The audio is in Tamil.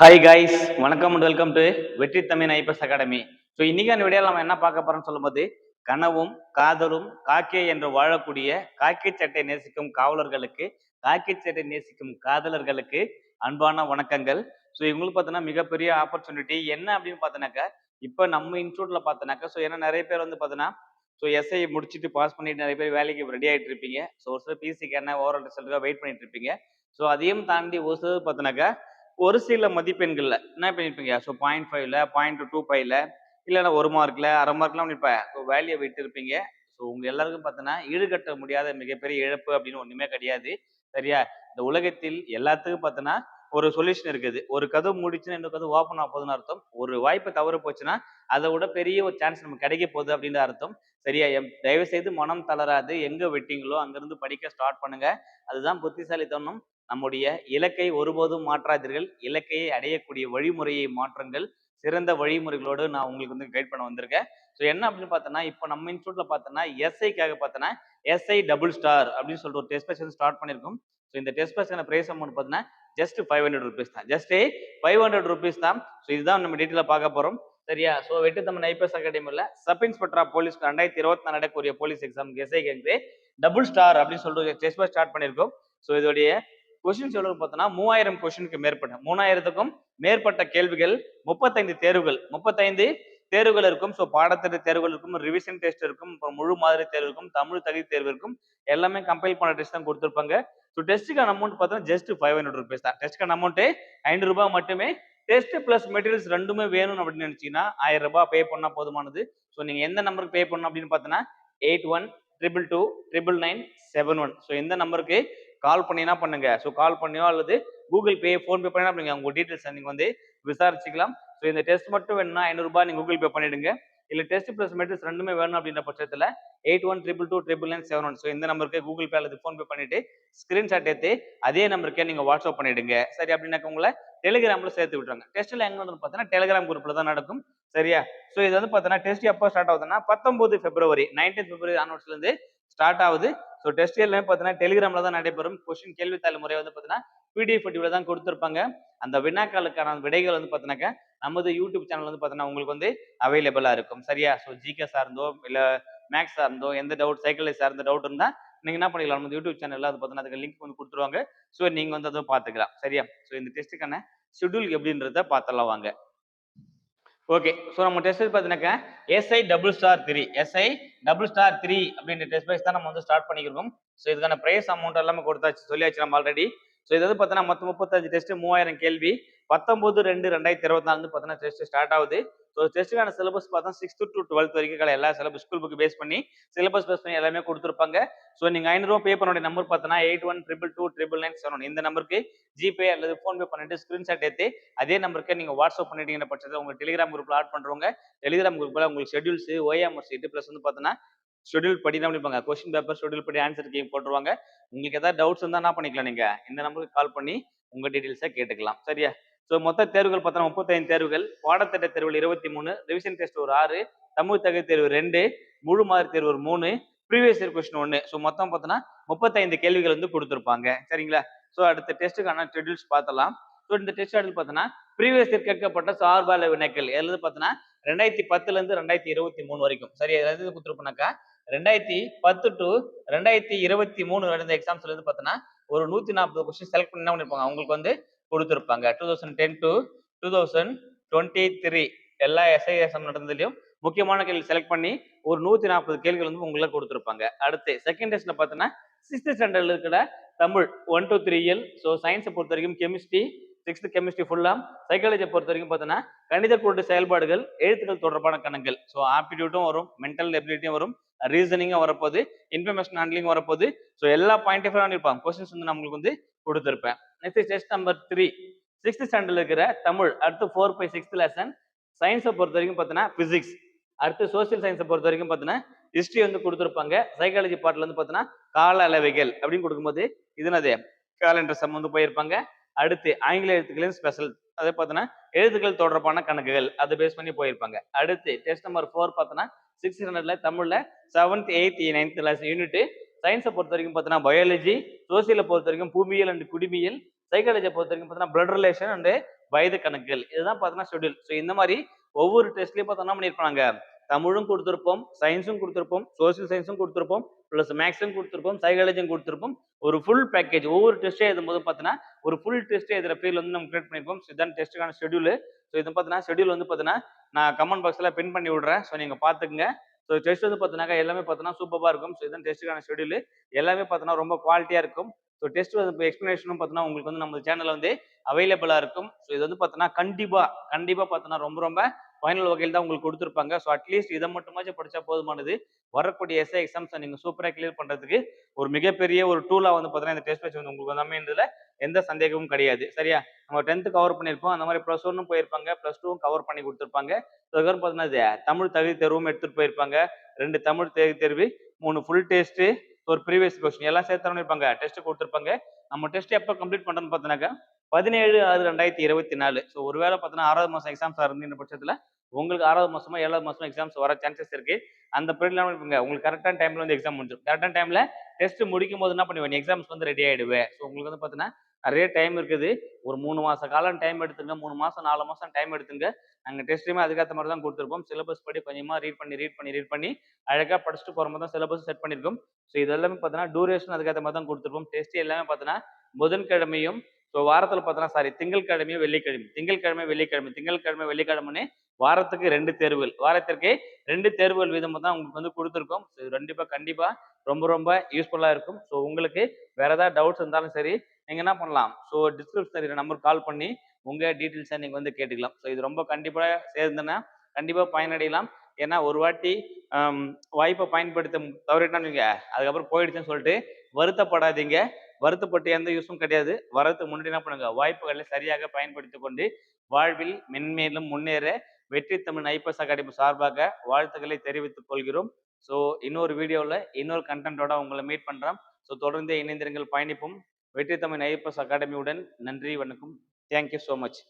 ஹாய் கைஸ் வணக்கம் and welcome to Vetri Tamil IPS academy. So இன்னைக்கான வீடியோவில் நம்ம என்ன பார்க்க போறோம்னு சொல்லும்போது கனவும் காதலும் காக்கே என்று வாழக்கூடிய காக்கி சட்டை நேசிக்கும் காவலர்களுக்கு காக்கி சட்டை நேசிக்கும் காதலர்களுக்கு அன்பான வணக்கங்கள். ஸோ இவங்களுக்கு பார்த்தோன்னா மிகப்பெரிய ஆப்பர்ச்சுனிட்டி என்ன அப்படின்னு பார்த்தோன்னாக்கா இப்போ நம்ம இன்ஸ்டியூட்ல பார்த்தோன்னாக்கா ஸோ ஏன்னா நிறைய பேர் வந்து பார்த்தோன்னா ஸோ எஸ்ஐ முடிச்சுட்டு பாஸ் பண்ணிட்டு நிறைய பேர் வேலைக்கு ரெடி ஆகிட்டு இருப்பீங்க. ஸோ ஒரு சில பிசிக்கு என்ன ஓவரால் ரிசல்ட்டுக்காக வெயிட் பண்ணிட்டு இருப்பீங்க. ஸோ அதையும் தாண்டி ஒரு சிலர் பார்த்தோன்னாக்கா ஒரு சில மதிப்பெண்கள்ல. என்ன பண்ணிருப்பீங்க? ஸோ பாயிண்ட் ஃபைவ்ல பாயிண்ட் டூ ஃபைவ்ல இல்லைன்னா ஒரு மார்க்ல அரை மார்க்லாம் பண்ணிருப்ப. வேலையை விட்டு ஸோ உங்க எல்லாருக்கும் பார்த்தோன்னா ஈடுகட்ட முடியாத மிகப்பெரிய இழப்பு அப்படின்னு ஒண்ணுமே கிடையாது. சரியா? இந்த உலகத்தில் எல்லாத்துக்கும் பார்த்தோன்னா ஒரு சொல்யூஷன் இருக்குது. ஒரு கதவு முடிச்சுன்னா இன்னொரு கதவு ஓப்பன் ஆக போகுதுன்னு அர்த்தம். ஒரு வாய்ப்பு தவறு போச்சுன்னா அதை விட பெரிய ஒரு சான்ஸ் நமக்கு கிடைக்க போகுது அப்படின்னு அர்த்தம். சரியா? எம் தயவு செய்து மனம் தளராது. எங்க விட்டீங்களோ அங்கிருந்து படிக்க ஸ்டார்ட் பண்ணுங்க. அதுதான் புத்திசாலித்தனம். நம்முடைய இலக்கை ஒருபோதும் மாற்றாதீர்கள். இலக்கையை அடையக்கூடிய வழிமுறையை மாற்றுங்கள். சிறந்த வழிமுறைகளோடு நான் உங்களுக்கு வந்து கைட் பண்ண வந்திருக்கேன். ஸோ என்ன அப்படின்னு பார்த்தோன்னா இப்போ நம்ம இன்ஸ்டியூட்ல பார்த்தோன்னா எஸ்ஐக்காக பார்த்தோன்னா எஸ்ஐ டபுள் ஸ்டார் அப்படின்னு சொல்லிட்டு ஒரு டெஸ்ட் பேஷன் ஸ்டார்ட் பண்ணியிருக்கோம். ஸோ இந்த டெஸ்ட் பேஷனை பிரைஸ் அமௌண்ட் பார்த்தீங்கன்னா ஜஸ்ட் ஃபைவ் ஹண்ட்ரட் ருபீஸ் தான். ஜஸ்ட் ஃபைவ் ஹண்ட்ரட் ருபீஸ் தான். ஸோ இதுதான் நம்ம டீட்டெயிலாக பார்க்க போகிறோம் சரியா? ஸோ வெட்டு தமிழ் ஐபிஎஸ் அகாடமியில் சப் இன்ஸ்பெக்டரா போலீஸ் ரெண்டாயிரத்தி இருபத்தி நாலு நடக்கக்கூடிய போலீஸ் எக்ஸாம் எஸ்ஐ கேங்கு டபுள் ஸ்டார் அப்படின்னு சொல்லிட்டு டெஸ்ட் பேஸ் ஸ்டார்ட் பண்ணியிருக்கோம். ஸோ இதோடைய கொஸ்டின்ஸ் எவ்வளவு பார்த்தோன்னா மூவாயிரம் கொஸ்டினுக்கு மேற்பட்ட மூணாயிரத்துக்கும் மேற்பட்ட கேள்விகள் முப்பத்தைந்து தேர்வுகள் முப்பத்தைந்து தேர்வுகள் இருக்கும். ஸோ பாடத்திட்ட தேர்வுகள் இருக்கும் ரிவிஷன் டெஸ்ட் இருக்கும் அப்புறம் முழு மாதிரி தேர்வு இருக்கும் தமிழ் தகுதி தேர்வு இருக்கும். எல்லாமே கம்பைல் பண்ண டெஸ்ட் தான் கொடுத்துருப்பாங்க. ஸோ டெஸ்ட்டுக்கான அமௌண்ட் பார்த்தோன்னா ஜஸ்ட் ஃபைவ் ஹண்ட்ரட் ருபீஸ் தான். டெஸ்ட்டுக்கான அமௌண்ட்டு ஐநூறு ரூபாய் மட்டுமே. டெஸ்ட் பிளஸ் மெட்டீரியல்ஸ் ரெண்டுமே வேணும் அப்படின்னு நினைச்சீங்கன்னா ஆயிரம் ரூபாய் பே பண்ணா போதுமானது. ஸோ நீங்க எந்த நம்பருக்கு பே பண்ணணும் அப்படின்னு பார்த்தோன்னா eight one triple two triple nine seven one so இந்த நம்பருக்கு கால் பண்ணினா பண்ணுங்க? ஸோ கால் பண்ணியோ அல்லது கூகுள் பே ஃபோன்பே பண்ணினா பண்ணுங்க உங்க டீட்டெயில்ஸ் நீங்கள் வந்து விசாரிச்சுக்கலாம். ஸோ இந்த டெஸ்ட் மட்டும் வேணும்னா ஐநூறுரூபா நீங்கள் கூகுள் பே பண்ணிடுங்க. இல்லை டெஸ்ட் ப்ளஸ் மெட்ரிஸ் ரெண்டுமே வேணும் அப்படின்ற பட்சத்தில் eight one triple two triple nine seven one so இந்த நம்பருக்கு கூகுள் பே அல்லது ஃபோன்பே பண்ணிட்டு ஸ்க்ரீன்ஷாட் எடுத்து அதே நம்பருக்கே நீங்கள் வாட்ஸ்அப் பண்ணிடுங்க. சரி அப்படின்னாக்க உங்களை டெலிகிராம்ல சேர்த்து விட்டுறாங்க டெஸ்ட்டில் எங்கே வந்து பார்த்தீங்கன்னா டெலிகிராம் குரூப்பில் தான் நடக்கும். சரியா? ஸோ இது வந்து பார்த்தீங்கன்னா டெஸ்ட் எப்போ ஸ்டார்ட் ஆகுதுன்னா பத்தொம்போது பிப்ரவரி நைன்டீன் பிப்ரவரி ஆன்வர்ட்ஸ்ல ஸ்டார்ட் ஆகுது. ஸோ டெஸ்ட் எல்லாமே பார்த்தீங்கன்னா டெலிகிராம்ல தான் நடைபெறும். கொஸ்டின் கேள்வித்தாள் முறை வந்து பார்த்தீங்கன்னா பிடிஎஃப் டிவியில் தான் கொடுத்துருப்பாங்க. அந்த வினாக்களுக்கான விடைகள் வந்து பார்த்தீங்கன்னாக்கா நமது யூடியூப் சேனல் வந்து பார்த்தீங்கன்னா உங்களுக்கு வந்து அவைலபிளாக இருக்கும். சரியா? ஸோ ஜிகே சார்ந்தோ இல்லை மேக்ஸ் சார்ந்தோ எந்த டவுட் சைக்கிளை சார்ந்த டவுட் இருந்தால் நீங்கள் என்ன பண்ணிக்கலாம்? நம்ம யூடியூப் சேனலில் அது பார்த்தீங்கன்னா அதுக்கு லிங்க் வந்து கொடுத்துருவாங்க. ஸோ நீங்கள் வந்து அதுவும் பார்த்துக்கலாம். சரியா? ஸோ இந்த டெஸ்ட்டுக்கான ஷெட்யூல் எப்படின்றத பார்த்துடலாம் வாங்க. ஓகே ஸோ நம்ம டெஸ்ட் பார்த்தீங்கன்னாக்கா SI double star three SI double star three அப்படின்ற டெஸ்ட் பேஸ் தான் நம்ம வந்து ஸ்டார்ட் பண்ணிக்கிறோம் ஸோ இதுக்கான ப்ரைஸ் அமௌண்ட் எல்லாமே கொடுத்தாச்சு சொல்லியாச்சு நம்ம ஆல்ரெடி ஸோ இது வந்து பார்த்தீங்கன்னா மொத்தம் முப்பத்தஞ்சு டெஸ்ட் மூவாயிரம் கேள்வி. பத்தொன்பது ரெண்டு ரெண்டாயிரத்தி இருபத்தி நாலு பார்த்தீங்கன்னா டெஸ்ட் ஸ்டார்ட் ஆகுது. ஸோ டெஸ்ட்டுக்கான சிலபஸ் பார்த்தா சிக்ஸ்த் டு டுவெல்த் வரைக்கும் கால எல்லா சிலபஸ் ஸ்கூல் புக் பேஸ் பண்ணி சிலபஸ் பேஸ் பண்ணி எல்லாமே கொடுத்துருப்பாங்க. ஸோ நீங்கள் ஐநூறுரூவா பே பண்ணுடைய நம்பர் பார்த்தோன்னா eight one triple two triple nine seven இந்த நம்பருக்கு ஜிபே அல்லது ஃபோன்பே பண்ணிட்டு ஸ்க்ரீன்ஷாட் ஏற்றி அதே நம்பருக்கு நீங்கள் வாட்ஸ்அப் பண்ணிட்டீங்கிற பட்சத்தில் உங்கள் டெலிகிராம் குரூப்பில் ஆட் பண்ணுறவங்க டெலிகிராம் குரூப்பில் உங்களுக்கு ஷெட்யூல்ஸ் ஓஎம்எஸ் சீட்டு ப்ளஸ் வந்து பார்த்தோன்னா ஷெட்யூல் படி தான் பண்ணிப்பாங்க. கொஸ்டின் பேப்பர் ஷெட்யூல் படி ஆன்சர் கேம் போட்டுருவாங்க. உங்களுக்கு ஏதாவது டவுட்ஸ் இருந்தால் என்ன பண்ணிக்கலாம் நீங்கள் இந்த நம்பருக்கு கால் பண்ணி உங்கள் டீட்டெயில்ஸை கேட்டுக்கலாம். சரியா? ஸோ மொத்த தேர்வுகள் பார்த்தோன்னா முப்பத்தைந்து தேர்வுகள். பாடத்திட்ட தேர்வுகள் இருபத்தி மூணு ரிவிஷன் டெஸ்ட் ஒரு ஆறு தமிழ் தகுதி தேர்வு ரெண்டு முழு மாதிரி தேர்வு ஒரு மூணு ப்ரீவியஸ் இயர் கொஸ்டின் ஒன்று ஸோ மொத்தம் பார்த்தோன்னா முப்பத்தைந்து கேள்விகள் வந்து கொடுத்துருப்பாங்க. சரிங்களா? ஸோ அடுத்த டெஸ்ட்டுக்கான ஷெட்யூல்ஸ் பார்த்தலாம் ஸோ இந்த டெஸ்ட் ஷெட்யூல் பார்த்தோன்னா ப்ரீவியஸ் இயர் கேட்கப்பட்ட சார்பால வினைகள். எது பார்த்தோன்னா ரெண்டாயிரத்தி பத்துல இருந்து ரெண்டாயிரத்தி இருபத்தி மூணு வரைக்கும். சரி எது கொடுத்துருப்போனாக்கா ரெண்டாயிரத்தி பத்து டு ரெண்டாயிரத்தி இருபத்தி மூணு நடந்த எக்ஸாம்ஸ்ல இருந்து பார்த்தோன்னா ஒரு நூத்தி நாற்பது கொஸ்டின் செலக்ட் பண்ணி என்ன பண்ணிருப்பாங்க? அவங்களுக்கு வந்து கொடுத்துருப்பாங்க. Two thousand ten to two thousand twenty three எல்லா எஸ்ஐஎஸ்எம் நடந்ததுலையும் முக்கியமான கேள்வி செலக்ட் பண்ணி ஒரு நூத்தி நாற்பது கேள்விகள் வந்து உங்களுக்கு கொடுத்துருப்பாங்க. அடுத்து செகண்ட் டெஸ்ட்ல பார்த்தோன்னா சிக்ஸ்த் ஸ்டாண்டர்ட்ல இருக்கிற தமிழ் ஒன் டூ த்ரீ இயல் ஸோ சயின்ஸை பொறுத்த வரைக்கும் கெமிஸ்ட்ரி சிக்ஸ்த் கெமிஸ்ட்ரி ஃபுல்லாக சைக்காலஜியை பொறுத்த வரைக்கும் பார்த்தோன்னா கணித கூட்டு செயல்பாடுகள் எழுத்துக்கள் தொடர்பான கணங்கள். ஸோ ஆப்டிடியூட்டும் வரும் மென்டல் எபிலிட்டியும் வரும் ரீசனிங்கும் வரப்போகுது இன்ஃபர்மேஷன் ஹேண்ட்லிங் வரப்போகுது. ஸோ எல்லா பாயிண்ட் ஆஃப் இருப்பாங்க கொஸ்டின்ஸ் வந்து நம்மளுக்கு வந்து கொடுத்துருப்பேன். Next test number three sixth ஸ்டாண்டர்ட்ல இருக்கிற தமிழ் அடுத்து ஃபோர் பை சிக்ஸ்த் லெசன் சயின்ஸை பொறுத்த வரைக்கும் பார்த்தீங்கன்னா பிசிக்ஸ் அடுத்து சோசியல் சயின்ஸை பொறுத்த வரைக்கும் பார்த்தீங்கன்னா ஹிஸ்ட்ரி வந்து கொடுத்துருப்பாங்க. சைக்காலஜி பாட்டில் வந்து பார்த்தீங்கன்னா கால அளவைகள் அப்படின்னு கொடுக்கும்போது இது என்னது? கேலண்டர் சம் வந்து போயிருப்பாங்க. அடுத்து ஆங்கில எழுத்துக்களின் ஸ்பெஷல் அதே பார்த்தோன்னா எழுத்துக்கள் தொடர்பான கணக்குகள். அதை பேஸ் பண்ணி போயிருப்பாங்க. அடுத்து டெஸ்ட் நம்பர் ஃபோர் பார்த்தோன்னா சிக்ஸ் ஹண்ட்ரட்ல தமிழ்ல seventh eighth ninth class unit சயின்ஸை பொறுத்த வரைக்கும் பார்த்தீங்கன்னா பயாலஜி சோசியலை பொறுத்த வரைக்கும் பூமியியல் அண்ட் குடிமியல் சைக்காலஜியை பொறுத்த வரைக்கும் பார்த்தீங்கன்னா பிளட் ரிலேஷன் அண்டு வயது கணக்குகள். இதுதான் பார்த்தீங்கன்னா ஷெட்யூல் ஸோ இந்த மாதிரி ஒவ்வொரு டெஸ்ட்லையும் பார்த்தோம்னா பண்ணியிருப்பாங்க தமிழும் கொடுத்துருப்போம் சயின்ஸும் கொடுத்துருப்போம் சோசியல் சயின்ஸும் கொடுத்துருப்போம் ப்ளஸ் மேக்ஸும் கொடுத்துருப்போம் சைக்காலஜியும் கொடுத்துருப்போம். ஒரு ஃபுல் பேக்கேஜ் ஒவ்வொரு டெஸ்ட்டே எழுதும்போது பார்த்தீங்கன்னா ஒரு ஃபுல் டெஸ்ட்டே எழுதுகிற ஃபீல் வந்து நம்ம கிரியேட் பண்ணியிருப்போம் ஸோ இதான் டெஸ்ட்டுக்கான ஷெட்யூல் ஸோ இது பார்த்தீங்கன்னா ஷெட்யூல் வந்து பார்த்தீங்கன்னா நான் கமெண்ட் பாக்ஸில் பின் பண்ணி விடுறேன். ஸோ நீங்கள் பார்த்துக்குங்க. ஸோ டெஸ்ட் வந்து பார்த்தீங்கன்னா எல்லாமே பார்த்தீங்கன்னா சூப்பராக இருக்கும். ஸோ இதான் டெஸ்ட்டுக்கான ஷெட்யூல் எல்லாமே பார்த்தீங்கன்னா ரொம்ப குவாலிட்டியாக இருக்கும். ஸோ டெஸ்ட் வந்து இப்போ எக்ஸ்ப்ளனேஷனும் பார்த்தீங்கன்னா உங்களுக்கு வந்து நம்ம சேனலில் வந்து அவைலபிளாக இருக்கும். ஸோ இது வந்து பார்த்தீங்கன்னா கண்டிப்பாக கண்டிப்பாக பார்த்தீங்கன்னா ரொம்ப ரொம்ப ஃபைனல் வகையில் தான் உங்களுக்கு கொடுத்துருப்பாங்க. ஸோ அட்லீஸ்ட் இதை மட்டுமாச்சும் படித்தா போதுமானது. வரக்கூடிய எஸ்ஐ எக்ஸாம்ஸை நீங்கள் சூப்பராக கிளியர் பண்ணுறதுக்கு ஒரு மிகப்பெரிய ஒரு டூலாக வந்து பார்த்தீங்கன்னா இந்த டெஸ்ட் பேச்சு வந்து உங்களுக்கு வந்து அமைந்ததுல எந்த சந்தேகமும் கிடையாது. சரியா? நம்ம டென்த்து கவர் பண்ணியிருப்போம். அந்த மாதிரி ப்ளஸ் ஒன்னும் போயிருப்பாங்க. ப்ளஸ் டூவும் கவர் பண்ணி கொடுத்துருப்பாங்க. ஸோ அதுக்கப்புறம் பார்த்தீங்கன்னா தமிழ் தகுதி தேர்வும் எடுத்துகிட்டு போயிருப்பாங்க. ரெண்டு தமிழ் தகுதி தேர்வு மூணு ஃபுல் டெஸ்ட்டு ஒரு ப்ரீவியஸ் கொஸ்டின் எல்லாம் சேர்த்து இருப்பாங்க. டெஸ்ட் கொடுத்துருப்பாங்க. நம்ம டெஸ்ட் எப்போ கம்ப்ளீட் பண்ணுறோன்னு பார்த்தோன்னாக்கா பதினேழு ஆறு ரெண்டாயிரத்தி இருபத்தி நாலு. ஸோ ஒருவேளை பார்த்தீங்கன்னா ஆறாவது மாதம் எக்ஸாம்ஸ் இருந்த பட்சத்தில் உங்களுக்கு ஆறாவது மாசமா ஏழாவது மாசமா எக்ஸாம்ஸ் வர சான்சஸ் இருக்கு. அந்த பீரியட்ல இருப்பீங்க உங்களுக்கு கரெக்டான டைம்ல வந்து எக்ஸாம் முடிஞ்சிடும். கரெக்டான டைம்ல டெஸ்ட் முடிக்கும் போது என்ன பண்ணுவேன் எக்ஸாம்ஸ் வந்து ரெடி ஆயிடுவேன் ஸோ உங்களுக்கு வந்து பார்த்தீங்கன்னா நிறைய டைம் இருக்குது. ஒரு மூணு மாச காலம் டைம் எடுத்துங்க மூணு மாசம் நாலு மாசம் டைம் எடுத்துங்க நாங்கள் டெஸ்ட்டுமே அதுக்கேற்ற மாதிரி தான் கொடுத்துருப்போம் சிலபஸ் படி கொஞ்சமாக ரீட் பண்ணி ரீட் பண்ணி ரீட் பண்ணி அழகாக படிச்சுட்டு போகிற மாதிரி தான் சிலபஸ் செட் பண்ணியிருக்கோம் ஸோ இது எல்லாமே பார்த்தீங்கன்னா டூரேஷன் அதுக்கேற்ற மாதிரி தான் கொடுத்துருப்போம். டெஸ்ட் எல்லாமே பார்த்தீங்கன்னா புதன்கிழமையும் ஸோ வாரத்தில் பார்த்தோன்னா சாரி திங்கட்கிழமையும் வெள்ளிக்கிழமை திங்கட்கிழமை வெள்ளிக்கிழமை திங்கட்கிழமை வெள்ளிக்கிழமைன்னு வாரத்துக்கு ரெண்டு தேர்வுகள். வாரத்திற்கு ரெண்டு தேர்வுகள் விதமாக தான் உங்களுக்கு வந்து கொடுத்துருக்கோம். ஸோ இது கண்டிப்பாக கண்டிப்பாக ரொம்ப ரொம்ப யூஸ்ஃபுல்லாக இருக்கும். ஸோ உங்களுக்கு வேற ஏதாவது டவுட்ஸ் இருந்தாலும் சரி நீங்கள் என்ன பண்ணலாம்? ஸோ டிஸ்கிரிப்ஷன் நம்பர் கால் பண்ணி உங்கள் டீட்டெயில்ஸை நீங்கள் வந்து கேட்டுக்கலாம். ஸோ இது ரொம்ப கண்டிப்பாக சேர்ந்துன்னா கண்டிப்பாக பயனடையலாம். ஏன்னா ஒரு வாட்டி வாய்ப்பை பயன்படுத்த தவறிட்டான்னு நீங்கள் அதுக்கப்புறம் போயிடுச்சுன்னு சொல்லிட்டு வருத்தப்படாதீங்க. வருத்தப்பட்டு எந்த யூஸும் கிடையாது. வரதுக்கு முன்னாடி என்ன பண்ணுங்க? வாய்ப்புகளை சரியாக பயன்படுத்தி கொண்டு வாழ்வில் மென்மேலும் முன்னேற வெற்றி தமிழ் ஐபிஎஸ் அகாடமி சார்பாக வாழ்த்துக்களை தெரிவித்துக் கொள்கிறோம். ஸோ இன்னொரு வீடியோவில் இன்னொரு கண்டென்ட்டோட உங்களை மீட் பண்ணுறோம் ஸோ தொடர்ந்து இணைந்திருங்கள் பயணிப்போம். வெற்றி தமிழ் ஐபிஎஸ் அகாடமியுடன் நன்றி வணக்கம். Thank you so much